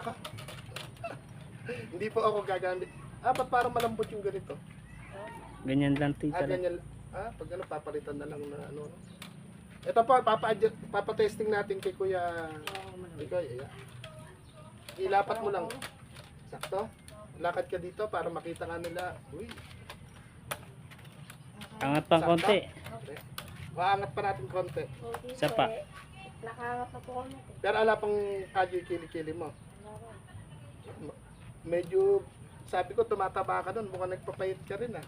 Hindi po ako gagamit. Ah, ba't parang malambot yung ganito? Ganyan lang Ah, tita. ganyan. Ah, pag ano, papalitan na lang na ano. no? Ito po, papa, papa-testing natin kay Kuya. Ikaw, yeah. Ilapat mo lang. Sakto? Lakad ka dito para makita nga nila. Uy, Angat pang konti. maangat pa natin konti. Isa pa. Nakahangat na po kami. Pero ala pang kadyo yung kilikili mo. Medyo, sabi ko, tumataba ka nun. Mukhang nagpapayit ka rin ah.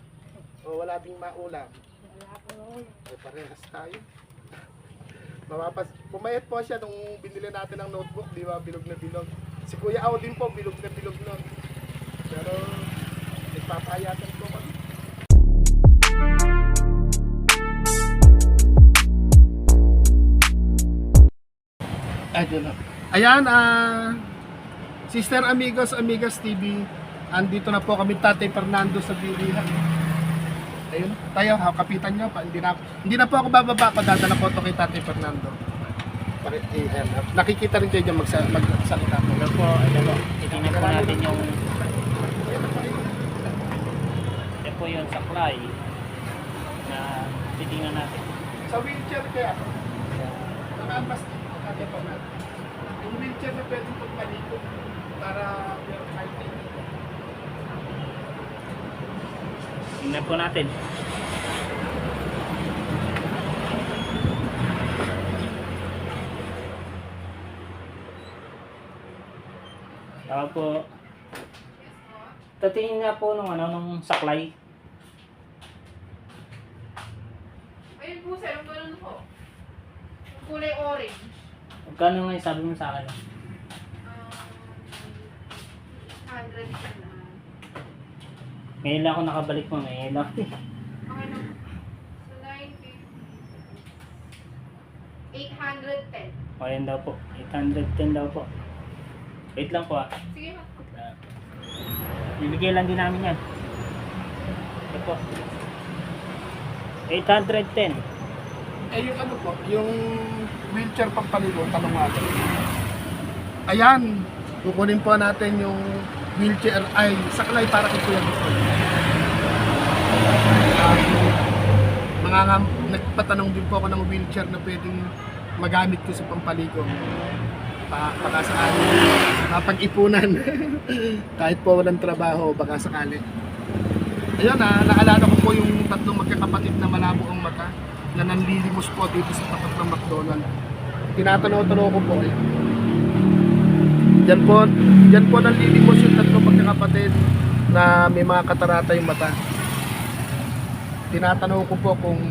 O wala ding maulam. Wala po. Eh, parehas tayo. Mapapas, pumayat po siya nung binili natin ng notebook, di ba? Bilog na bilog. Si Kuya Ao din po, bilog na bilog nun. Pero, nagpapayatan po kami. Ayan ah, Sister Amigos, Amigas TV, andito na po kami Tatay Fernando sa bilihan. Ayun, tayo, kapitan nyo. Pa, hindi, na, hindi na po ako bababa, ko ito kay Tatay Fernando. Eh, ah, nakikita rin kayo dyan magsa, magsalita po. Ito po, po. Titingnan po natin yung ito po yung supply na titingnan natin. Sa wheelchair kaya, nakaan mas Tatay Fernando. Yung wheelchair na pwede pong paliko para. Tingnan po natin. Saka po, tatingin nga po nung ano, nung saklay. Ayun po sir, yung ganun po. Kulay orange. Magkano nga yung sabi mo sa akin? Ngayon lang ako nakabalik mo, ngayon lang. Okay na. So 90. 810. O yan daw po, 810 daw po. Wait lang po ah. Sige ma. Bibigyan lang din namin yan. Ito po. 810. Eh yung ano po, yung wheelchair pampaligo, tanong natin. Ayan, kukunin po natin yung wheelchair, ay saklay para kay Kuya Bukol. Um, mga nga, nagpatanong din po ako ng wheelchair na pwedeng magamit ko sa pampaligo. Pa, baka sakali, mapag-ipunan. Kahit po walang trabaho, baka sakali. Ayun na, naalala ko po yung tatlong magkakapatid na malabo ang mata na nanlilimos po dito sa tapat ng McDonald. Tinatanaw-tanaw ko po eh. Diyan po, diyan po nanlilimos yung tatlong magkakapatid na may mga katarata yung mata. Tinatanaw ko po kung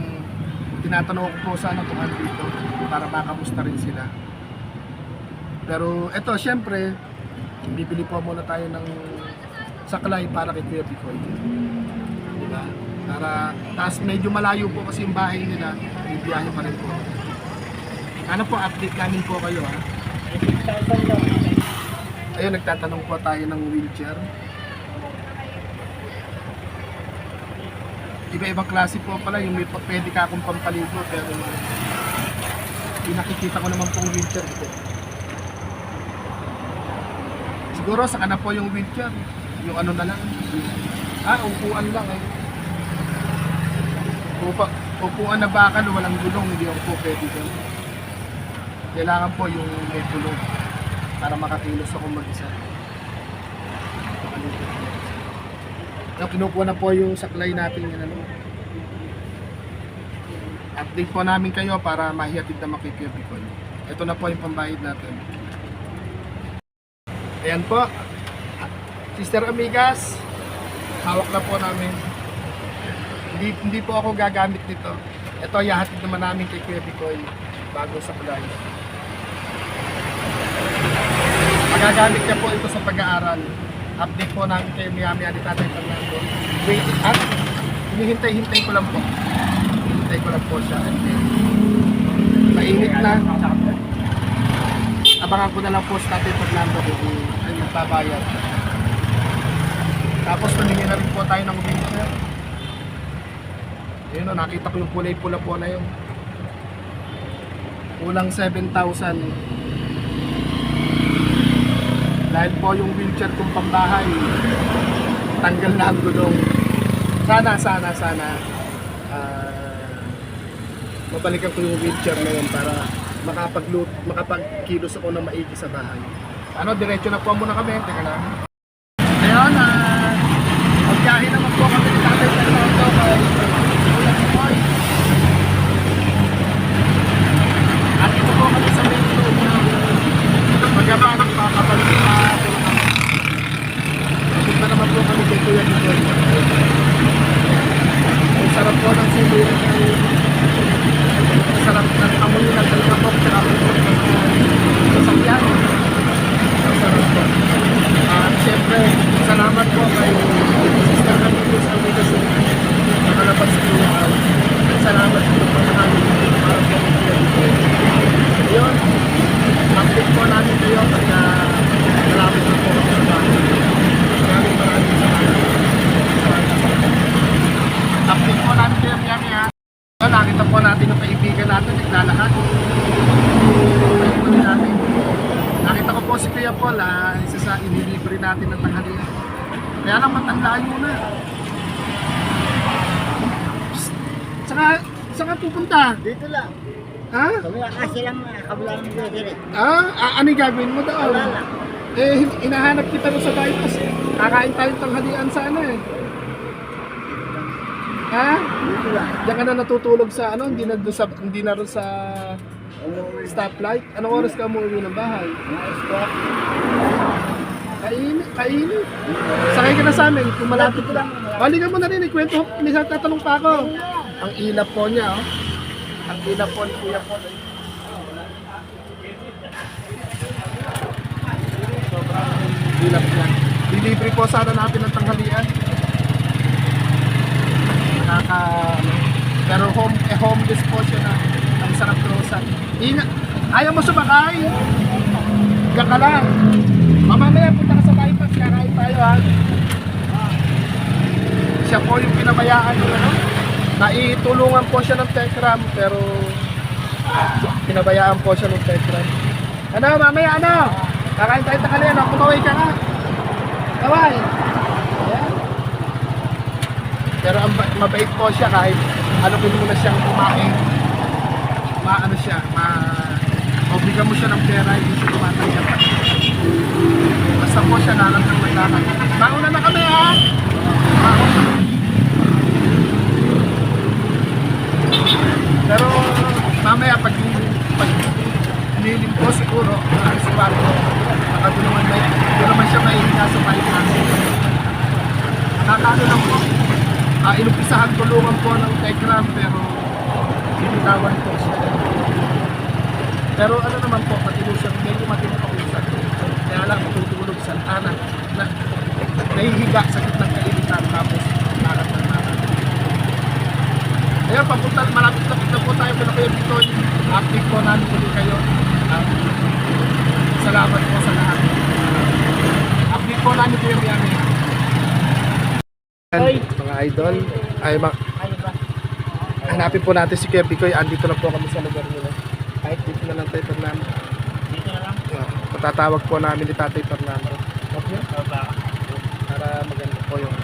tinatanaw ko po sana kung andito para makamusta rin sila. Pero eto, syempre, bibili po muna tayo ng saklay para kay Kuya Picoy. Diba? Para, tapos medyo malayo po kasi yung bahay nila, bibiyahe pa rin po. Ano po, update namin po kayo ha. 6,000 daw. Ayun, nagtatanong po tayo ng wheelchair. Iba-ibang klase po pala, yung may pwede ka akong pampaligo, pero yung nakikita ko naman pong wheelchair ito. Siguro saka na po yung wheelchair, yung ano na lang. Ah, upuan lang eh. Upa, upuan na bakal, walang gulong, hindi ako po pwede doon. Kailangan po yung may gulong para makakilos ako mag-isa. So, kinukuha na po yung saklay natin yun, ano. Update po namin kayo para mahihatid na makikirby ko. Ito na po yung pambayad natin. Ayan po. Sister Amigas, hawak na po namin. Hindi, hindi po ako gagamit nito. Ito, yahatid naman namin kay Kuya Bicoy bago sa kulay. Magagamit niya po ito sa pag-aaral. Update po namin kayo maya-maya ni Tatay Fernando. Wait, at hinihintay-hintay ko lang po. Hinihintay ko lang po siya. And then, mainit na. Abangan ko na lang po sa Tatay Fernando kung ay magbabayad. Tapos tumingin na rin po tayo ng wheelchair. Ayun o, nakita ko yung kulay pula po na yun. Kulang 7,000. Dahil po yung wheelchair kong pambahay, tanggal na ang gulong. Sana, sana, sana, ah, mabalikan ko yung wheelchair na yun para makapaglut, makapagkilos ako ng maigi sa bahay. Ano, diretso na po muna kami. Teka lang. Ngayon, ah, magbiyahe naman po kami ni Tatay Fernando kay Kuya Timoy. At ito po kami sa main road na magamanap pa kapag uh, Punta naman po kami kay Kuya Timoy. Ang sarap po ng sili. Ang sarap ng amoy ng dalawang tsaka ang sarap ng sasakyan. Ang sarap po. At siyempre, salamat po kay Sister Camillus Amigas nakalabas sa Kuya Al. Salamat po po namin para po kay Kuya Timoy. Yun, update po namin kayo pagka malapit na po kami sa bahay. Maraming maraming salamat. Update po namin kayo kami ha. So, nakita po natin yung kaibigan natin, naglalakad. Nakita din natin. Nakita ko po si Kuya Paul ha, isa sa inilibre natin ng tanghalian. Kaya lang matandaan na. Psst. Saka, saka pupunta? Dito lang. Ha? Kabila kasi lang, kabila ng dire. Ah, ano yung gagawin mo doon? Wala lang. Eh, hin- hinahanap kita rin sa bypass. Kakain tayong tanghalian sana eh. Ha? Diyan ka na natutulog sa ano, hindi na doon sa hindi na rin sa stoplight. Anong oras ka umuwi ng bahay? Kainit, kainit. Sakay ka na sa amin, kung malapit ko lang. Bali ka mo na rin, ikwento may tatanong pa ako. Ang ilap po niya, oh. Ang ilap po ni Kuya Paul. eh. Sobrang ilap niya. Delivery po sana natin ng tanghalian. Nakaka... ano, Pero home, eh, homeless po siya na ang sarap rosan. Ingat! Ayaw mo sumakay! Diyan ka lang! Mamaya punta ka sa bypass, kakain tayo ha. Siya po yung pinabayaan ng ano. Naitulungan po siya ng Tekram pero pinabayaan po siya ng Tekram. Ano, mamaya ano? Kakain tayo takali ano? Kumaway ka nga. Kaway. Ayan. Pero ang ba- mabait po siya kahit ano kung muna siyang kumain. Maano siya, ma obliga mo siya ng pera, hindi siya tumatanggap. Basta po siya lalang ng maglakad. Mauna na kami ha! Pero mamaya pag pag nilim ko siguro, uh, si baka doon naman, may, doon naman siya may nasa finance. Nakakano lang po, uh, inumpisahan tulungan po ng Tegram pero binitawan po siya. Pero ano naman po, matino siya, medyo matino pa usan. Kaya lang matutulog sa anak na nahihiga sa gitnang kainitan tapos lakad ng lakad. Kaya papunta, malapit na po tayo kayo dito. Update po namin po kayo. Um, salamat po sa lahat. Update po namin kayo. Hoy. Mga idol, ay ma hanapin po natin si Kuya Picoy. Andito na po kami sa lugar nila. Kahit dito na lang tayo Fernando. Dito na lang. Uh, patatawag po namin ni Tatay Fernando. Okay? Baba. Para maganda po yung...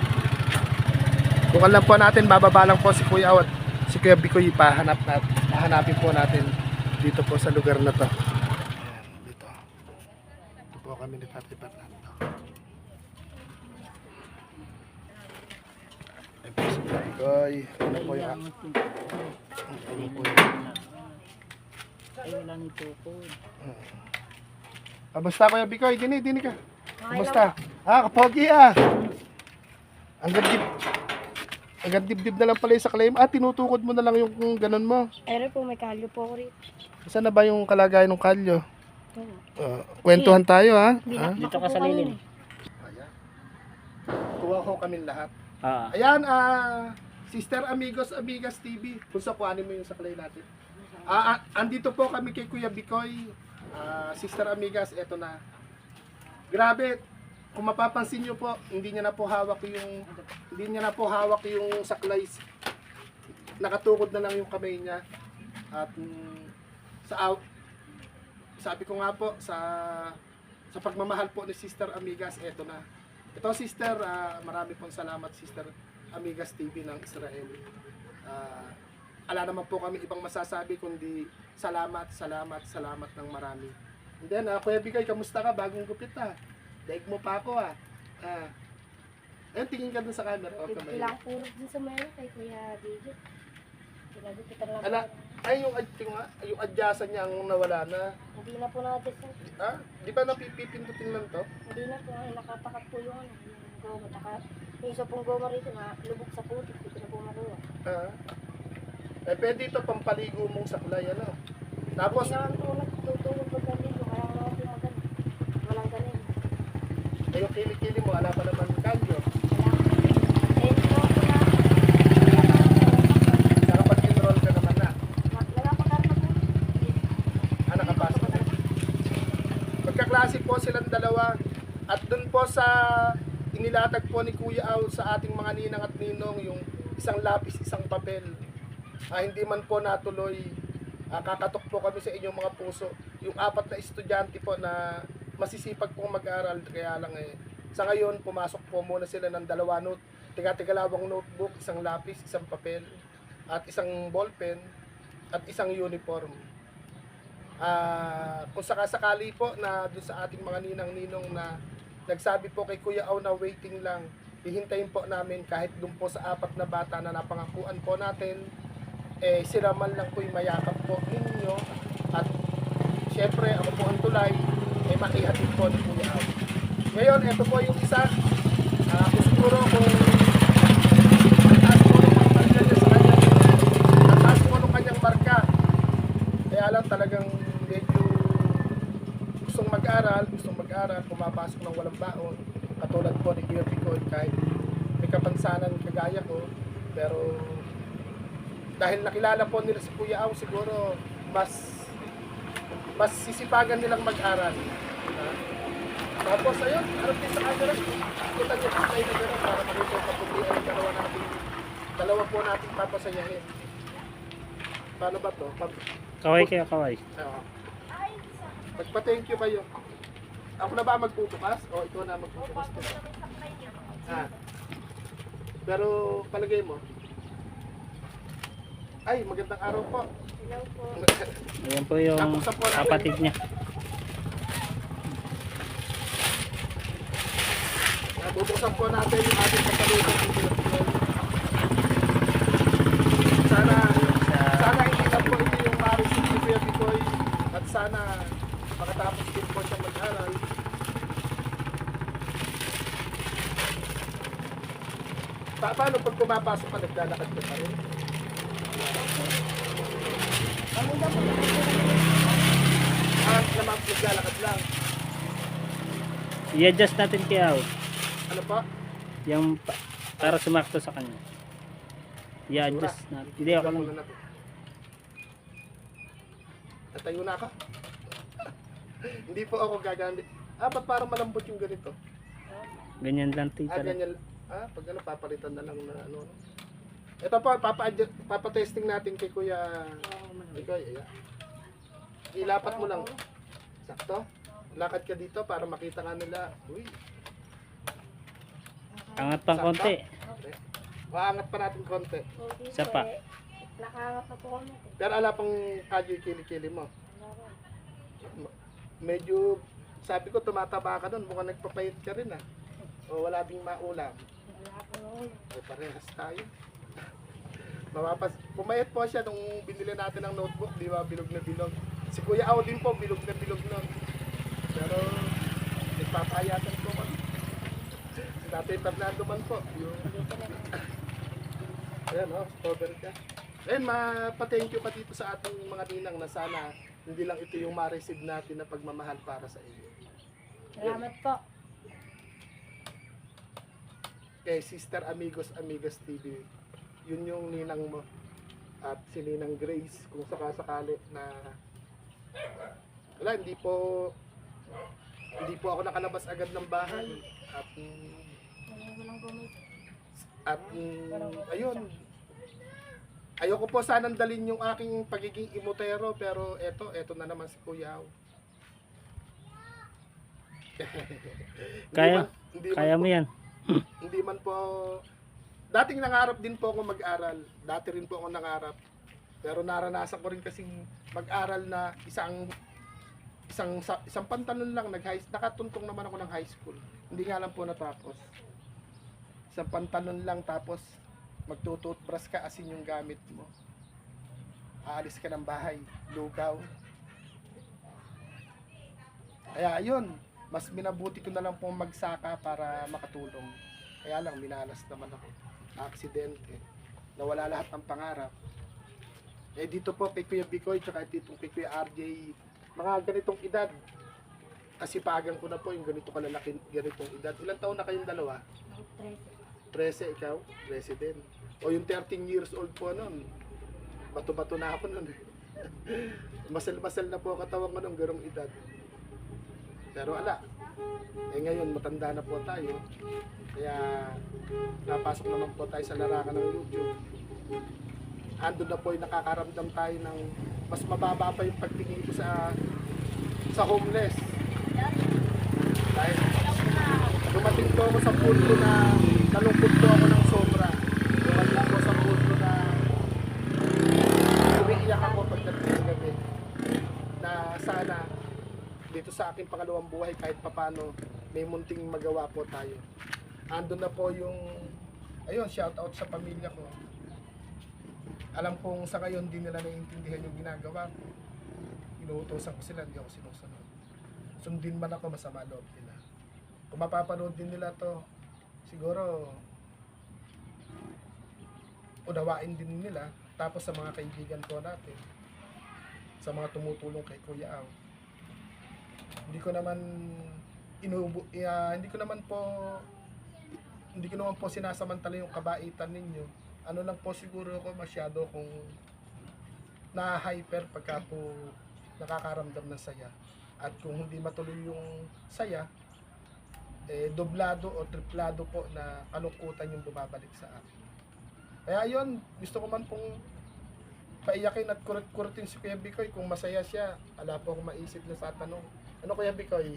Kung alam po natin, bababa lang po si Kuya Awat. Si Kuya Picoy, pahanap nat, pahanapin po natin dito po sa lugar na to. Ayan, dito. Dito po kami ni Tatay Fernando. Ayan po si Kuya Picoy. Ano po yung... Ano po yung... Ay, wala nito po. Kamusta Kuya Picoy? Dini, dini ka. Kamusta? Ah, kapogi ah. Ang gandib. Ang gandib-dib na lang pala yung sa claim. Ah, tinutukod mo na lang yung, yung ganun mo. Ere po, may kalyo po ako rito. Saan na ba yung kalagayan ng kalyo? Oo. Ah, kwentuhan tayo ha. ha? Dito ka sa lilim. Ayan. Kuha ko kami lahat. Ah. Ayan, ah, Sister Amigos Amigas TV. Kung sa kuhanin mo yung saklay natin. Ah, ah, andito po kami kay Kuya Bikoy. Ah, Sister Amigas, eto na. Grabe, kung mapapansin niyo po, hindi niya na po hawak yung hindi niya na po hawak yung saklay. Nakatukod na lang yung kamay niya. At mm, sa sabi ko nga po sa sa pagmamahal po ni Sister Amigas, eto na. Ito Sister, ah, marami pong salamat Sister Amigas TV ng Israel. Ah, ala naman po kami ibang masasabi kundi salamat, salamat, salamat ng marami. And then, uh, Kuya Bigay, kamusta ka? Bagong gupit ah. Daig mo pa ako ah. Ah. Ayun, tingin ka dun sa camera. Okay, may- Ilang puro din sa mayroon kay Kuya Bigit. Pinagupitan lang Ala, ay yung, ad- yung, yung adyasan niya ang nawala na. Hindi na po sa... Ha? Di ba napipipindutin lang to? Hindi na po. Ay, nakapakat po yung ano. Yung goma. Taka, yung isa pong goma rito na lubog sa putik. Hindi na po makuha. Ha? Eh, pwede ito pampaligo mong saklay, ano? Tapos, Hindi naman po nagtutulog pag nandito. Kaya naman po maganda. Walang ganun. Eh, yung kilikili mo, ala pa naman kanyo. Wala. Nakapag-enroll ka naman na. Ah, nakapasok na. Magkaklase po silang dalawa. At dun po sa inilatag po ni Kuya Aw sa ating mga ninang at ninong yung isang lapis, isang papel. Ah, hindi man po natuloy. Ah, kakatok po kami sa inyong mga puso. Yung apat na estudyante po na masisipag pong mag-aral. Kaya lang eh, sa ngayon, pumasok po muna sila ng dalawa note. Tiga-tigalawang notebook, isang lapis, isang papel, at isang ballpen, at isang uniform. Ah, kung sakasakali po na doon sa ating mga ninang-ninong na nagsabi po kay Kuya Aw na waiting lang, hihintayin po namin kahit doon po sa apat na bata na napangakuan po natin, eh sila man lang po yung mayakap po ninyo at syempre ako po ang tulay, eh makihatid po ni Kuya Aw. Ngayon, ito po yung isa, kung siguro kung mataas po yung marka niya sa kanyang, mataas po yung kanyang marka, kaya lang talagang medyo gustong mag-aral, gustong mag-aral, pumapasok ng walang baon. Katulad po ni Kuya Picoy, kahit may kapansanan kagaya ko, pero dahil nakilala po nila si Kuya Aw, siguro mas mas sisipagan nilang mag-aral. Tapos ayun, harap din sa camera. Kita niyo po tayo na gano'n para makita yung kaputihan ng dalawa natin. Dalawa po natin papasayahin. Paano ba to? Pag- Kaway kayo, kaway. Oo. Magpa-thank you kayo. Ako na ba magbubukas? O ikaw na magbubukas? Ah. Pero palagay mo. Ay, magandang araw po. Hello po. Ayan po yung kapatid niya. Bubuksan po natin yung ating pasalubong. Sana, sana hindi lang po ito yung ma-receive ni Kuya Picoy at sana makatapos din po siya mag-aral. Pa paano pag pumapasok ka, naglalakad ka pa rin? Kami daw po. Ah, naman naglalakad lang. I-adjust natin kay Aw. Ano pa? Yung pa- para sumakto sa kanya. I-adjust natin. Hindi ako lang. Tatayo na ako. Hindi po ako gagamit. Ah, ba't parang malambot yung ganito? Ganyan lang Ah, tita. ganyan. Ah, pag ano, papalitan na lang na ano. no? Ito po, papa, papa-testing natin kay Kuya. Ikaw, yeah. Ilapat mo lang. Sakto? Lakad ka dito para makita nga nila. Uy, Angat pang konti. Maangat pa natin konti. Hindi Isa po pa. eh. Nakaangat na po kami. Pero ala pang kadyo yung kilikili mo. Po. Medyo, sabi ko, tumataba ka doon. Mukhang nagpapayit ka rin ah. O wala ding maulam. Wala po ulo. Ay, parehas tayo. Mapapas, pumayat po siya nung binili natin ng notebook, di ba? Bilog na bilog. Si Kuya Ao din po, bilog na bilog nun. Pero, nagpapayatan Tatay Fernando man po. Ayan o, oh, cover ka. Ayun, mapa-thank you pa dito sa ating mga ninang na sana hindi lang ito yung ma-receive natin na pagmamahal para sa iyo. Salamat po. kay Sister Amigos Amigas TV. Yun yung ninang mo. At si Ninang Grace, kung sakasakali na wala, hindi po hindi po ako nakalabas agad ng bahay. At at mm, ayun. Ayoko po sanang dalin yung aking pagiging imotero pero eto, eto na naman si Kuya. Hindi Kaya- man- hindi man Kaya po- mo yan. Hindi man po, dating nangarap din po ako mag-aral. Dati rin po ako nangarap. Pero naranasan ko rin kasing mag-aral na isang isang sa- isang pantalon lang nag high nakatuntong naman ako ng high school. Hindi nga lang po natapos. Isang pantalon lang tapos magtututbrush ka asin yung gamit mo. Aalis ka ng bahay, lugaw. Kaya ayun, mas minabuti ko na lang pong magsaka para makatulong. Kaya lang, minalas naman ako. Aksidente. Nawala lahat ng pangarap. Eh dito po kay Kuya Bicoy, tsaka dito kay Kuya RJ, mga ganitong edad. Kasi pagan ko na po yung ganito kalalaki, ganitong edad. Ilang taon na kayong dalawa? 13 ikaw? 13 din. O yung 13 years old po nun, bato-bato na ako nun. Masal-masal na po katawan ko nung ganong edad. Pero ala, eh ngayon matanda na po tayo. Kaya napasok naman po tayo sa larangan ng YouTube. Andun na po yung nakakaramdam tayo ng mas mababa pa yung pagtingin ko sa sa homeless. Dahil dumating po ako sa punto na nalungkot po ako ng sobra. Dumating po sa punto na umiiyak ako pagdating ng gabi na sana dito sa aking pangalawang buhay kahit papano may munting magawa po tayo. Andun na po yung ayun, shout out sa pamilya ko. Alam kong sa ngayon di nila naiintindihan yung ginagawa ko. Inuutosan ko sila, hindi ako sinusunod. Sundin man ako masama loob nila. Kung mapapanood din nila to, siguro unawain din nila. Tapos sa mga kaibigan ko natin sa mga tumutulong kay Kuya Aw hindi ko naman inuubo ah, hindi ko naman po hindi ko naman po sinasamantala yung kabaitan ninyo. Ano lang po siguro ako masyado kung na-hyper pagka po nakakaramdam ng saya. At kung hindi matuloy yung saya eh doblado o triplado po na kalungkutan yung bumabalik sa akin kaya yun gusto ko man pong paiyakin at kurut-kurutin si Kuya Bikoy kung masaya siya wala po akong maisip na sa tanong ano Kuya Bikoy?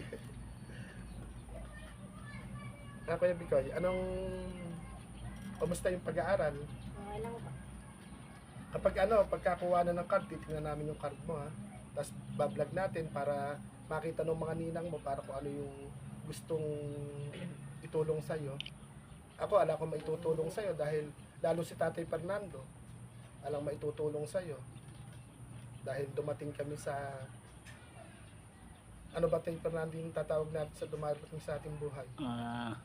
ano Kuya Bikoy? Anong Kamusta yung pag-aaral? Okay lang po. Kapag ano, pagkakuha na ng card, titingnan namin yung card mo ha. Tapos bablog natin para makita ng mga ninang mo para kung ano yung gustong itulong sa'yo. Ako, alam ko maitutulong sa'yo dahil lalo si Tatay Fernando, alam maitutulong sa'yo. Dahil dumating kami sa ano ba Tay Fernando yung tatawag natin sa dumating sa ating buhay? Ah,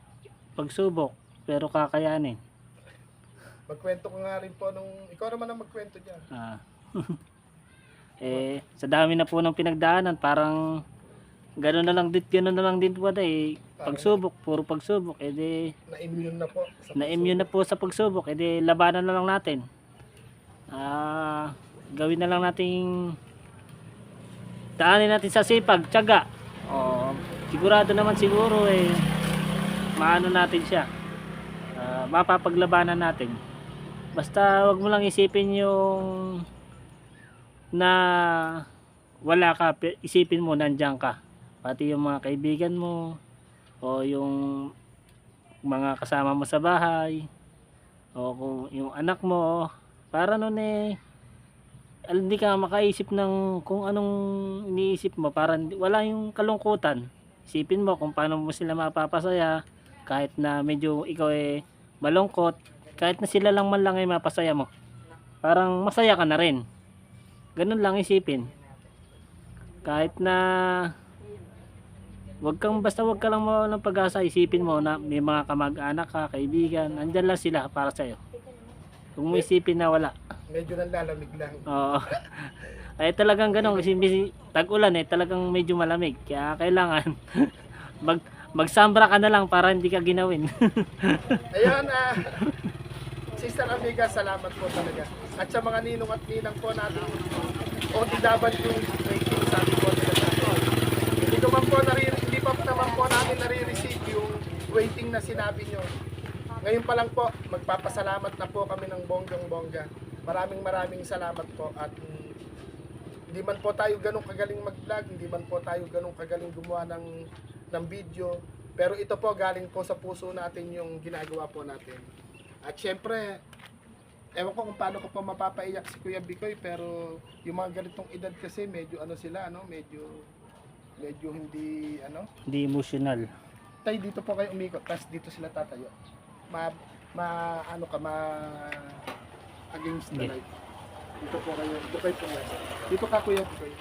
pagsubok, pero kakayanin. Magkwento ko nga rin po nung, ikaw naman ang magkwento dyan. Ah. eh, sa dami na po ng pinagdaanan, parang gano'n na lang din, gano'n na lang din po eh. Pagsubok, puro pagsubok, eh di, Na-immune na po. sa na-immune na po sa pagsubok, eh di, labanan na lang natin. Ah, gawin na lang nating daanin natin sa sipag, tiyaga. O, sigurado naman siguro eh, maano natin siya. Ah, mapapaglabanan natin. Basta wag mo lang isipin yung na wala ka, isipin mo nandiyan ka. Pati yung mga kaibigan mo o yung mga kasama mo sa bahay o kung yung anak mo para nun eh hindi ka makaisip ng kung anong iniisip mo para wala yung kalungkutan. Isipin mo kung paano mo sila mapapasaya kahit na medyo ikaw eh malungkot kahit na sila lang man lang ay mapasaya mo parang masaya ka na rin. Ganun lang isipin. Kahit na wag kang basta wag ka lang mawalan ng pag-asa isipin mo na may mga kamag-anak ka kaibigan andyan lang sila para sa'yo kung mo isipin na wala Medyo nalalamig lang. Oo. Ay talagang ganun kasi tag-ulan eh talagang medyo malamig. Kaya kailangan mag magsambra ka na lang para hindi ka ginawin. Ayun, ah, Sister Amiga, salamat po talaga. At sa mga ninong at ninang po natin, OTW rating sabi po sa atin. Hindi ko man po nari, pa naman po namin nare-receive yung rating na sinabi nyo. Ngayon pa lang po, magpapasalamat na po kami ng bonggang bongga. Maraming maraming salamat po at hindi man po tayo ganong kagaling mag-vlog, hindi man po tayo ganong kagaling gumawa ng ng video. Pero ito po galing po sa puso natin yung ginagawa po natin. At syempre, ewan ko kung paano ko po mapapaiyak si Kuya Bikoy pero yung mga ganitong edad kasi medyo ano sila ano, medyo medyo hindi ano. Hindi emotional. Tay dito po kayo umikot, tapos dito sila tatayo. Ma ma ano ka ma against the Yeah. light. Dito po kayo, dito kayo pumasok. Dito ka Kuya Bikoy.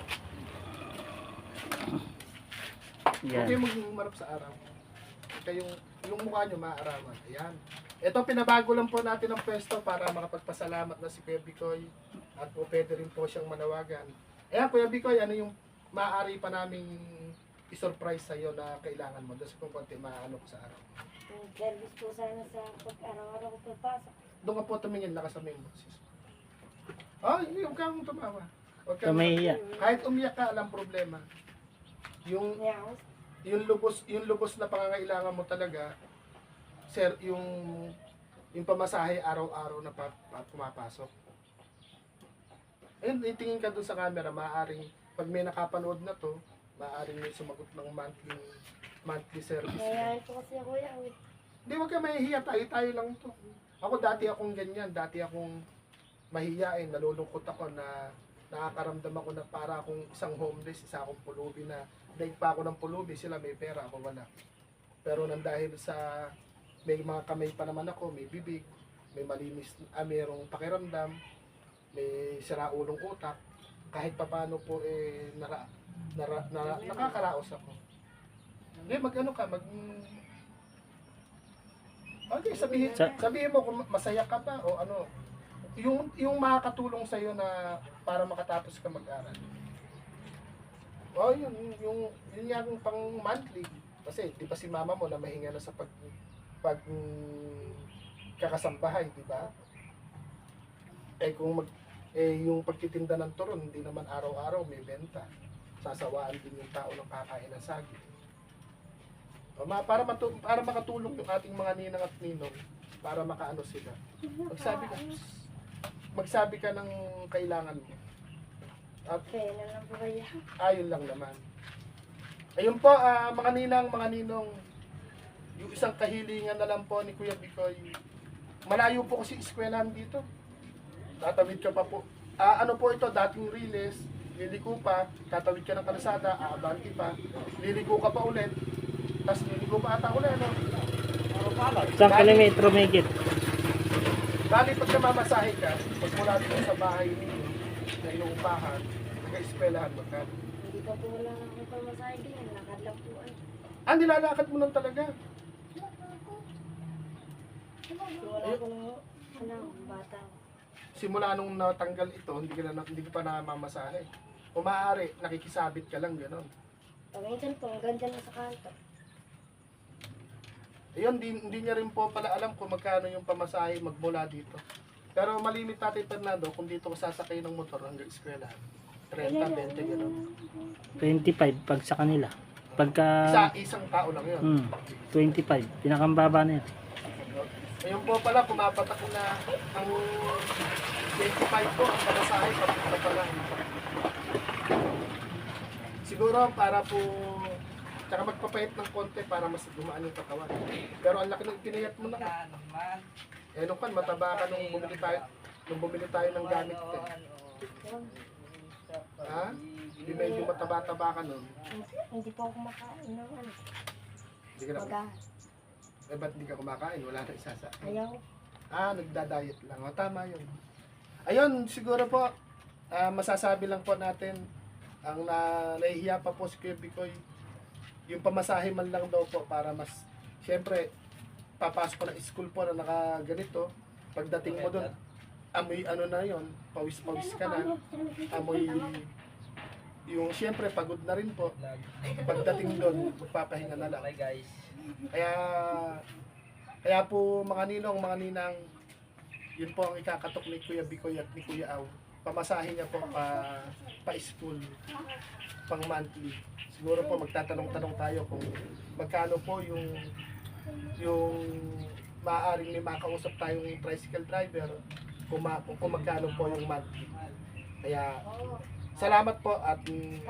Huwag Yan. kayong maghumarap sa araw. Huwag kayong, yung mukha nyo maaarawan. Ayan. Ito, pinabago lang po natin ang pwesto para makapagpasalamat na si Kuya Bikoy at po pwede rin po siyang manawagan. Ayan, Kuya Bikoy, ano yung maaari pa naming isurprise sa iyo na kailangan mo? Doon kung konti maano ko sa araw. Yung service po sana sa pag-araw-araw ko pagpasok. Doon ka po tumingin, lakas sa main boses. Oh, hindi, huwag kang tumawa. Huwag kang Tumahiya. Kahit umiyak ka, alam problema. Yung ako, yung lubos yung lubos na pangangailangan mo talaga sir yung yung pamasahe araw-araw na pa, pa, pumapasok ayun itingin ka dun sa camera maaaring pag may nakapanood na to maaaring may sumagot ng monthly monthly service. Nayayain po kasi ako yan. eh. hindi wag ka mahihiya. Tayo tayo lang to. Ako dati akong ganyan. Dati akong mahihiyain nalulungkot ako na nakakaramdam ako na para akong isang homeless isa akong pulubi na daig pa ako ng pulubi sila may pera ako wala. Pero nang dahil sa may mga kamay pa naman ako may bibig may malinis ah, mayroong pakiramdam may siraulong utak kahit papano po eh nara, nara, nara, nakakaraos ako hindi mag ano ka mag Okay, sabihin, Sa- sabihin mo kung masaya ka ba o ano. Yung yung makakatulong sa na para makatapos ka mag-aral. Oh, yun yung yun yung pang monthly kasi di ba si mama mo na mahinga na sa pag pag kakasambahay, di ba? Eh kung mag eh yung pagtitinda ng turon, hindi naman araw-araw may benta. Sasawaan din yung tao ng kakain ng saging. Para, matu- para makatulong yung ating mga ninang at ninong para makaano sila. Magsabi ka, magsabi ka ng kailangan mo. At lang po kaya. ayun lang naman. Ayun po, ah, mga ninang, mga ninong, yung isang kahilingan na lang po ni Kuya Bikoy. Malayo po kasi eskwelahan dito. Tatawid ka pa po. Ah, ano po ito, dating Riles, liliko pa, tatawid ka ng kalsada, aabanti pa, liliko ka pa ulit, tapos liliko pa ata ulit, ano? Isang kilometro may git. Bali, pag namamasahe ka, pag mula dito sa bahay ninyo, na inuupahan, nag-eskwelahan mo ka. Hindi pa po wala nang pamasahe din. Lakad lang po. ano. Ah, nilalakad mo lang talaga. Wala ko nung ano, bata. Simula nung natanggal ito, hindi ka, na, hindi ka pa namamasahe. Kung maaari, nakikisabit ka lang, gano'n. Pag minsan po, ang ganda na sa kanto. Ayun, hindi, hindi niya rin po pala alam kung magkano yung pamasahe magmula dito. Pero malimit natin, Fernando, kung dito ka sasakay ng motor hanggang eskwela. 30, 20, gano'n. 25 pag sa kanila. Pagka Isa, isang tao lang yun. hmm, 25, pinakambaba na yan. Ayun po pala, pumapatak na ang 25 po ang pamasahe papunta pa lang. Siguro para po tsaka magpapayat ng konti para mas gumaan yung katawan. Pero ang laki ng pinayat mo na. Eh nung kan, mataba ka nung bumili tayo, nung bumili tayo ng gamit ko. Ha? Hindi medyo mataba-taba ka nun. Hindi po ako makain. Hindi ka na. Eh ba't hindi ka kumakain? Wala na isasa. Ayaw. Ah, nagda-diet lang. O, tama yun. Ayun, siguro po, ah, masasabi lang po natin, ang na, nahihiya pa po si Kuya Bikoy, yung pamasahe man lang daw po para mas, syempre, papasok ko ng school po na nakaganito, pagdating mo doon, amoy ano na yon pawis-pawis ka na, amoy, yung syempre pagod na rin po, pagdating doon, magpapahinga na lang. guys. Kaya kaya po mga ninong, mga ninang, yun po ang ikakatok ni Kuya Bikoy at ni Kuya Aw. Pamasahe niya po pa, pa school, pang monthly. Siguro po magtatanong-tanong tayo kung magkano po yung yung maaaring may makausap tayong tricycle driver kung, ma, kung magkano po yung monthly. Kaya Salamat po at mm,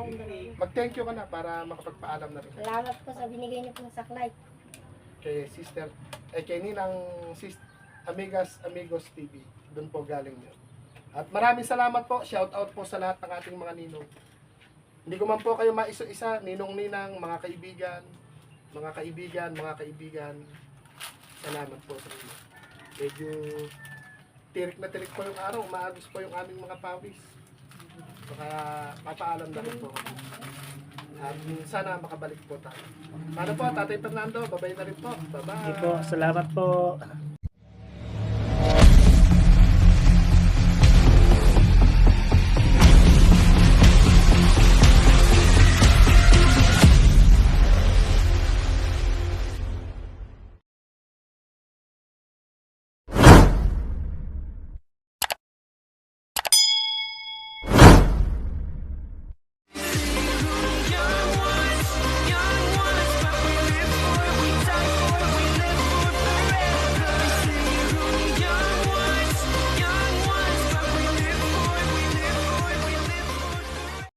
mag-thank you ka na para makapagpaalam na rin Salamat po sa binigay niyo pong saklay. kay sister, eh kay Ninang sis, Amigas Amigos TV. Doon po galing yun. At maraming salamat po. Shout out po sa lahat ng ating mga ninong. Hindi ko man po kayo maiso-isa, ninong-ninang, mga kaibigan, mga kaibigan, mga kaibigan. Salamat po sa inyo. Medyo tirik na tirik po yung araw, maagos po yung aming mga pawis. Kaya papaalam na rin po. At sana makabalik po tayo. Paano po, Tatay Fernando? Babay na rin po. Bye-bye. Sige po, salamat po.